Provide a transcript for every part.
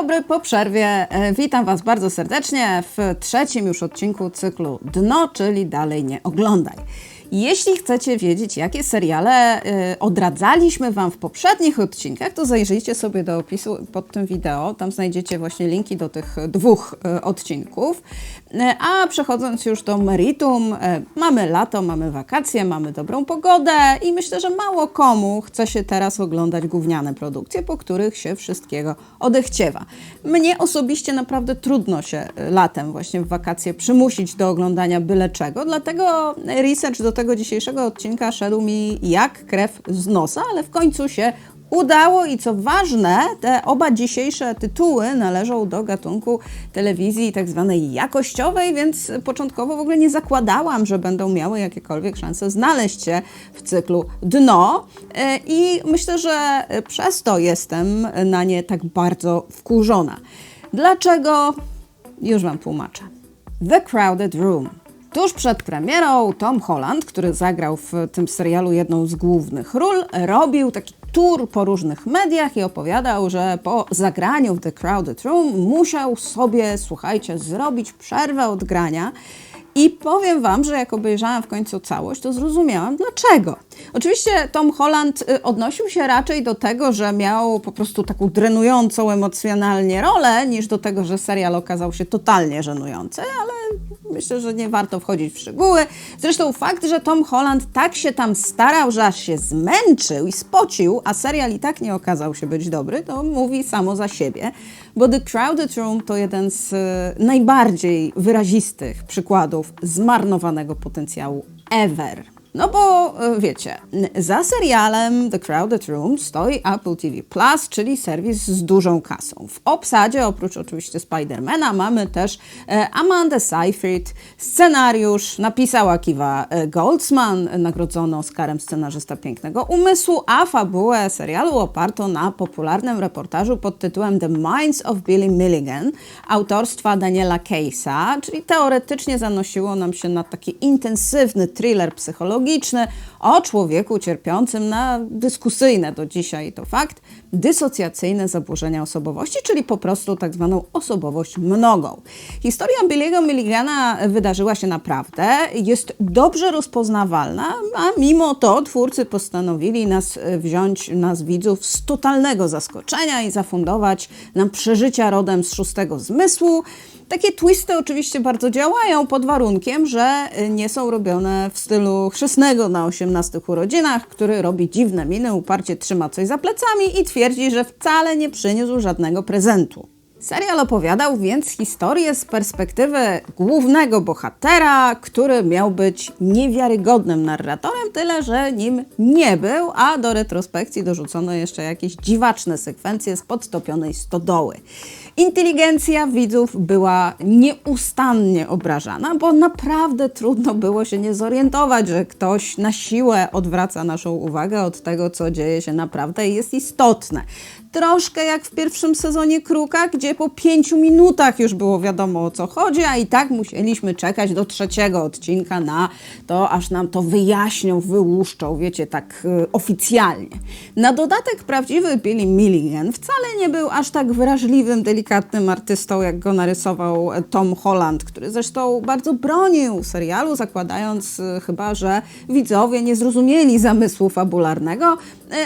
dobry, po przerwie. E, Witam Was bardzo serdecznie w trzecim już odcinku cyklu Dno, czyli Dalej nie oglądaj. Jeśli chcecie wiedzieć, jakie seriale y, odradzaliśmy Wam w poprzednich odcinkach, to zajrzyjcie sobie do opisu pod tym wideo. Tam znajdziecie właśnie linki do tych dwóch y, odcinków. Y, a przechodząc już do meritum, mamy lato, mamy wakacje, mamy dobrą pogodę i myślę, że mało komu chce się teraz oglądać gówniane produkcje, po których się wszystkiego odechciewa. Mnie osobiście naprawdę trudno się latem właśnie w wakacje przymusić do oglądania byle czego, dlatego research do tego dzisiejszego odcinka szedł mi jak krew z nosa, ale w końcu się udało i co ważne, te oba dzisiejsze tytuły należą do gatunku telewizji tak zwanej jakościowej, więc początkowo w ogóle nie zakładałam, że będą miały jakiekolwiek szanse znaleźć się w cyklu dno E, i myślę, że przez to jestem na nie tak bardzo wkurzona. Dlaczego? Już Wam tłumaczę. The Crowded Room. Tuż przed premierą Tom Holland, który zagrał w tym serialu jedną z głównych ról, robił taki tour po różnych mediach i opowiadał, że po zagraniu w The Crowded Room musiał sobie, słuchajcie, zrobić przerwę od grania. I powiem Wam, że jak obejrzałam w końcu całość, to zrozumiałam dlaczego. Oczywiście Tom Holland y, odnosił się raczej do tego, że miał po prostu taką drenującą emocjonalnie rolę, niż do tego, że serial okazał się totalnie żenujący, ale myślę, że nie warto wchodzić w szczegóły. Zresztą fakt, że Tom Holland tak się tam starał, że aż się zmęczył i spocił, a serial i tak nie okazał się być dobry, to mówi samo za siebie, bo The Crowded Room to jeden z y, najbardziej wyrazistych przykładów zmarnowanego potencjału ever. No bo e, wiecie, za serialem The Crowded Room stoi Apple TV Plus, czyli serwis z dużą kasą. W obsadzie, oprócz oczywiście Spidermana, mamy też e, Amanda Seyfried, scenariusz napisała Kiva e, Goldsman, nagrodzony Oscarem scenarzysta Pięknego Umysłu, a fabułę serialu oparto na popularnym reportażu pod tytułem The Minds of Billy Milligan, autorstwa Daniela Case'a, czyli teoretycznie zanosiło nam się na taki intensywny thriller psychologiczny, o człowieku cierpiącym na dyskusyjne do dzisiaj to fakt, dysocjacyjne zaburzenia osobowości, czyli po prostu tak zwaną osobowość mnogą. Historia Billy'ego Milligana wydarzyła się naprawdę, jest dobrze rozpoznawalna, a mimo to twórcy postanowili nas wziąć, nas widzów, z totalnego zaskoczenia i zafundować nam przeżycia rodem z szóstego zmysłu. Takie twisty oczywiście bardzo działają pod warunkiem, że nie są robione w stylu chrzestnego na 18 urodzinach, który robi dziwne miny, uparcie trzyma coś za plecami i twierdzi, że wcale nie przyniósł żadnego prezentu. Serial opowiadał więc historię z perspektywy głównego bohatera, który miał być niewiarygodnym narratorem, tyle że nim nie był, a do retrospekcji dorzucono jeszcze jakieś dziwaczne sekwencje z podtopionej stodoły. Inteligencja widzów była nieustannie obrażana, bo naprawdę trudno było się nie zorientować, że ktoś na siłę odwraca naszą uwagę od tego, co dzieje się naprawdę i jest istotne. Troszkę jak w pierwszym sezonie Kruka, gdzie po pięciu minutach już było wiadomo o co chodzi, a i tak musieliśmy czekać do trzeciego odcinka na to, aż nam to wyjaśnią, wyłuszczą, wiecie, tak y, oficjalnie. Na dodatek prawdziwy Billy Milligan wcale nie był aż tak wrażliwym, delikatnym artystą, jak go narysował Tom Holland, który zresztą bardzo bronił serialu, zakładając y, chyba, że widzowie nie zrozumieli zamysłu fabularnego,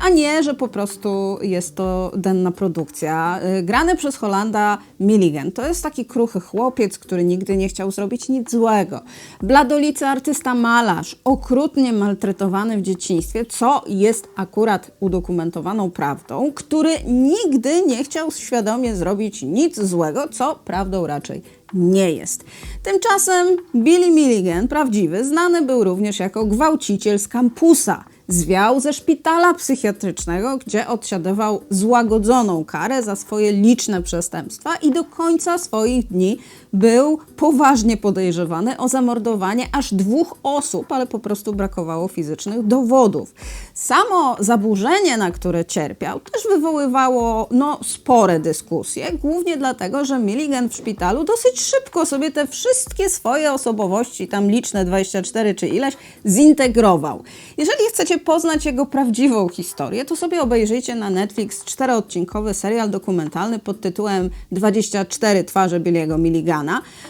a nie, że po prostu jest to denna produkcja. Y, Grany przez Holanda Milligan. To jest taki kruchy chłopiec, który nigdy nie chciał zrobić nic złego. Bladolicy artysta malarz, okrutnie maltretowany w dzieciństwie, co jest akurat udokumentowaną prawdą, który nigdy nie chciał świadomie zrobić nic złego, co prawdą raczej nie jest. Tymczasem Billy Milligan, prawdziwy, znany był również jako gwałciciel z kampusa zwiał ze szpitala psychiatrycznego, gdzie odsiadywał złagodzoną karę za swoje liczne przestępstwa i do końca swoich dni był poważnie podejrzewany o zamordowanie aż dwóch osób, ale po prostu brakowało fizycznych dowodów. Samo zaburzenie, na które cierpiał, też wywoływało no, spore dyskusje, głównie dlatego, że Milligan w szpitalu dosyć szybko sobie te wszystkie swoje osobowości, tam liczne 24 czy ileś, zintegrował. Jeżeli chcecie poznać jego prawdziwą historię, to sobie obejrzyjcie na Netflix czteroodcinkowy serial dokumentalny pod tytułem 24 twarze Billiego Milligana,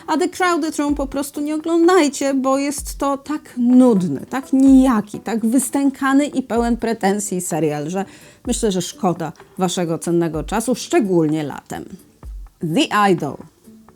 a The Crowded Room po prostu nie oglądajcie, bo jest to tak nudny, tak nijaki, tak wystękany i pełen pretensji serial, że myślę, że szkoda waszego cennego czasu, szczególnie latem. The Idol.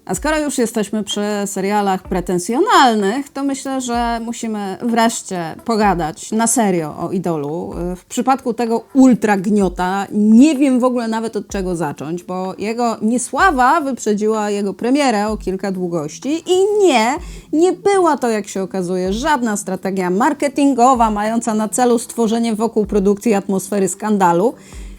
A skoro już jesteśmy przy serialach pretensjonalnych, to myślę, że musimy wreszcie pogadać na serio o idolu. W przypadku tego ultra gniota nie wiem w ogóle nawet od czego zacząć, bo jego niesława wyprzedziła jego premierę o kilka długości i nie, nie była to, jak się okazuje, żadna strategia marketingowa mająca na celu stworzenie wokół produkcji atmosfery skandalu.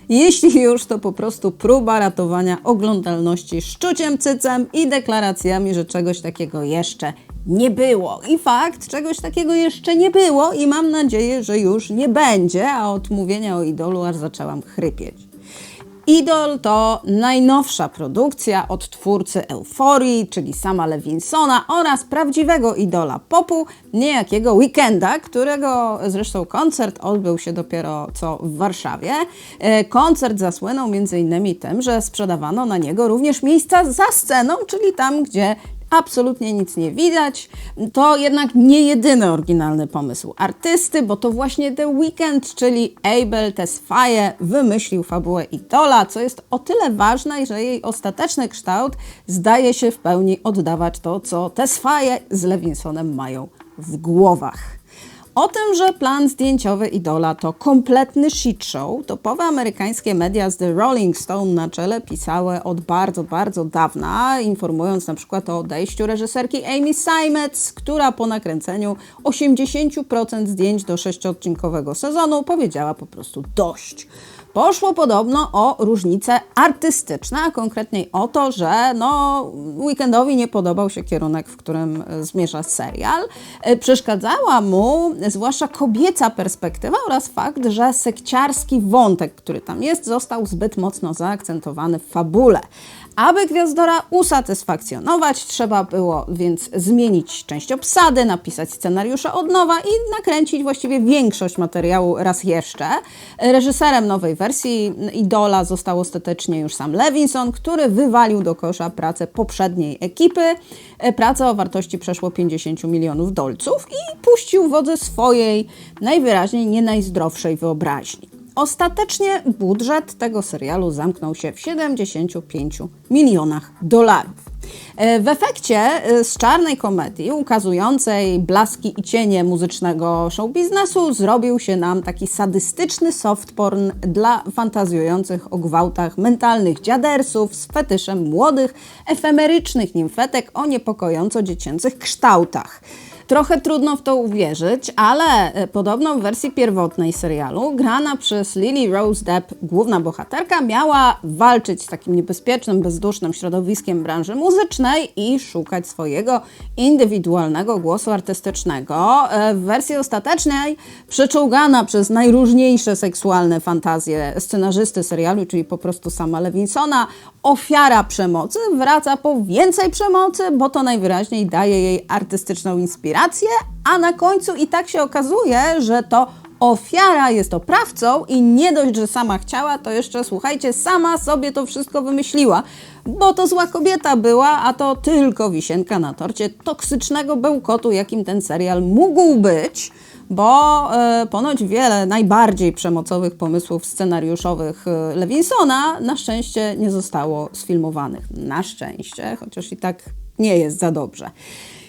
Jeśli już, to po prostu próba ratowania oglądalności szczuciem cycem i deklaracjami, że czegoś takiego jeszcze nie było. I fakt, czegoś takiego jeszcze nie było i mam nadzieję, że już nie będzie, a od mówienia o idolu aż zaczęłam chrypieć. Idol to najnowsza produkcja od twórcy Euforii, czyli sama Lewinsona oraz prawdziwego idola popu, niejakiego Weekenda, którego zresztą koncert odbył się dopiero co w Warszawie. E, koncert zasłynął m.in. tym, że sprzedawano na niego również miejsca za sceną, czyli tam, gdzie absolutnie nic nie widać. To jednak nie jedyny oryginalny pomysł artysty, bo to właśnie The Weeknd, czyli Abel Tesfaye, wymyślił fabułę Idola, co jest o tyle ważne, że jej ostateczny kształt zdaje się w pełni oddawać to, co Tesfaye z Levinsonem mają w głowach. O tym, że plan zdjęciowy Idola to kompletny shit show, topowe amerykańskie media z The Rolling Stone na czele pisały od bardzo, bardzo dawna, informując na przykład o odejściu reżyserki Amy Simons, która po nakręceniu 80% zdjęć do sześciodcinkowego sezonu powiedziała po prostu dość. Poszło podobno o różnice artystyczne, a konkretniej o to, że no, Weekendowi nie podobał się kierunek, w którym zmierza serial. E, przeszkadzała mu zwłaszcza kobieca perspektywa oraz fakt, że sekciarski wątek, który tam jest, został zbyt mocno zaakcentowany w fabule. Aby Gwiazdora usatysfakcjonować, trzeba było więc zmienić część obsady, napisać scenariusze od nowa i nakręcić właściwie większość materiału raz jeszcze. Reżyserem nowej wersji Idola został ostatecznie już sam Levinson, który wywalił do kosza pracę poprzedniej ekipy. Pracę o wartości przeszło 50 milionów dolców i puścił wodze swojej, najwyraźniej nie najzdrowszej wyobraźni. Ostatecznie budżet tego serialu zamknął się w 75 milionach dolarów. E, w efekcie e, z czarnej komedii ukazującej blaski i cienie muzycznego show biznesu zrobił się nam taki sadystyczny softporn dla fantazjujących o gwałtach mentalnych dziadersów z fetyszem młodych, efemerycznych nimfetek o niepokojąco dziecięcych kształtach. Trochę trudno w to uwierzyć, ale e, podobno w wersji pierwotnej serialu grana przez Lily Rose Depp, główna bohaterka, miała walczyć z takim niebezpiecznym, bezdusznym środowiskiem branży muzycznej i szukać swojego indywidualnego głosu artystycznego. E, w wersji ostatecznej przeczołgana przez najróżniejsze seksualne fantazje scenarzysty serialu, czyli po prostu sama Lewinsona, ofiara przemocy wraca po więcej przemocy, bo to najwyraźniej daje jej artystyczną inspirację, a na końcu i tak się okazuje, że to ofiara jest oprawcą i nie dość, że sama chciała, to jeszcze słuchajcie, sama sobie to wszystko wymyśliła, bo to zła kobieta była, a to tylko wisienka na torcie toksycznego bełkotu, jakim ten serial mógł być bo e, ponoć wiele najbardziej przemocowych pomysłów scenariuszowych e, Lewinsona na szczęście nie zostało sfilmowanych. Na szczęście, chociaż i tak nie jest za dobrze.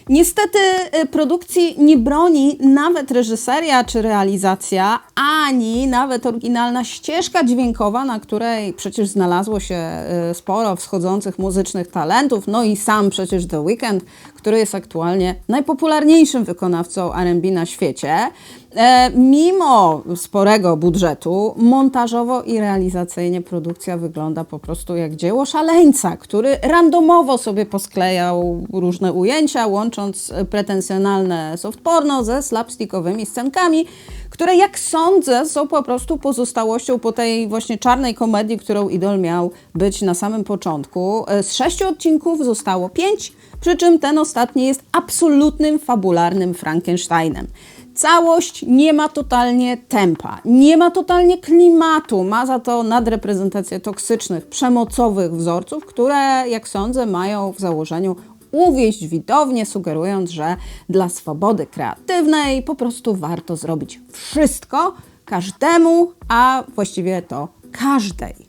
Niestety y, produkcji nie broni nawet reżyseria czy realizacja, ani nawet oryginalna ścieżka dźwiękowa, na której przecież znalazło się y, sporo wschodzących muzycznych talentów, no i sam przecież The Weeknd, który jest aktualnie najpopularniejszym wykonawcą R&B na świecie. E, mimo sporego budżetu, montażowo i realizacyjnie produkcja wygląda po prostu jak dzieło szaleńca, który randomowo sobie posklejał różne ujęcia, łącząc pretensjonalne soft porno ze slapstickowymi scenkami, które jak sądzę są po prostu pozostałością po tej właśnie czarnej komedii, którą Idol miał być na samym początku. E, z sześciu odcinków zostało pięć, przy czym ten ostatni jest absolutnym fabularnym Frankensteinem. Całość nie ma totalnie tempa, nie ma totalnie klimatu, ma za to nadreprezentację toksycznych, przemocowych wzorców, które, jak sądzę, mają w założeniu uwieść widownię, sugerując, że dla swobody kreatywnej po prostu warto zrobić wszystko każdemu, a właściwie to każdej.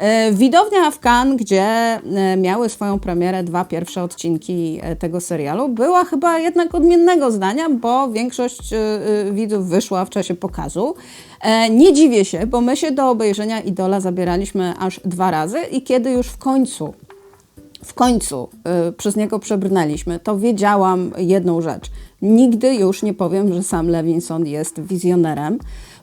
E, Widownia w Cannes, gdzie e, miały swoją premierę dwa pierwsze odcinki e, tego serialu, była chyba jednak odmiennego zdania, bo większość widzów wyszła w czasie pokazu. Nie dziwię się, bo my się do obejrzenia Idola zabieraliśmy aż dwa razy i kiedy już w końcu w końcu przez niego przebrnęliśmy, to wiedziałam jedną rzecz. Nigdy już nie powiem, że sam Levinson jest wizjonerem,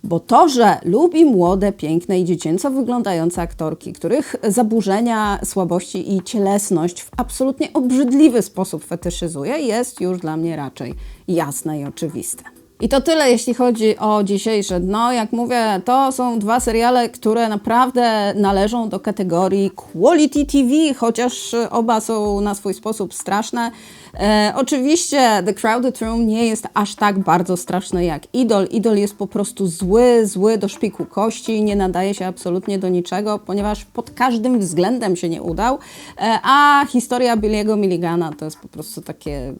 bo to, że lubi młode, piękne i dziecięco wyglądające aktorki, których zaburzenia, słabości i cielesność w absolutnie obrzydliwy sposób fetyszyzuje, jest już dla mnie raczej jasne i oczywiste. I to tyle, jeśli chodzi o dzisiejsze dno. Jak mówię, to są dwa seriale, które naprawdę należą do kategorii quality TV, chociaż oba są na swój sposób straszne. E, oczywiście The Crowded Room nie jest aż tak bardzo straszny jak Idol. Idol jest po prostu zły, zły do szpiku kości, nie nadaje się absolutnie do niczego, ponieważ pod każdym względem się nie udał. E, a historia Billiego Milligana to jest po prostu takie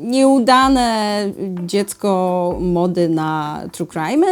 nieudane dziecko mody na true crime.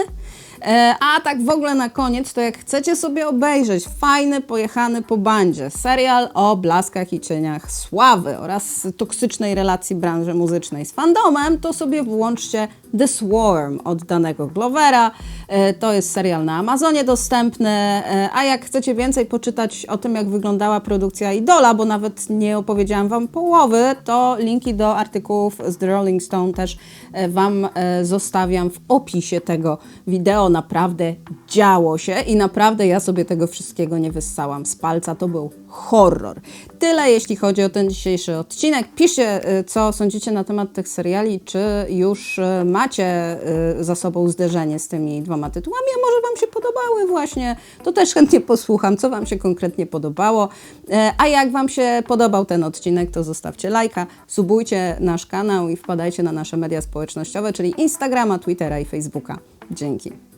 E, A tak w ogóle na koniec, to jak chcecie sobie obejrzeć fajny, pojechany po bandzie serial o blaskach i cieniach sławy oraz toksycznej relacji branży muzycznej z fandomem, to sobie włączcie The Swarm od danego Glovera. E, To jest serial na Amazonie dostępny. E, A jak chcecie więcej poczytać o tym, jak wyglądała produkcja Idola, bo nawet nie opowiedziałam Wam połowy, to linki do artykułów z The Rolling Stone też e, Wam zostawiam w opisie tego wideo. Naprawdę działo się i naprawdę ja sobie tego wszystkiego nie wyssałam z palca. To był horror. Tyle jeśli chodzi o ten dzisiejszy odcinek. Piszcie, co sądzicie na temat tych seriali, czy już e, macie e, za sobą zderzenie z tymi dwoma tytułami, a może Wam się podobały właśnie. To też chętnie posłucham, co Wam się konkretnie podobało. E, A jak Wam się podobał ten odcinek, to zostawcie lajka, subujcie nasz kanał i wpadajcie na nasze media społecznościowe, czyli Instagrama, Twittera i Facebooka. Dzięki.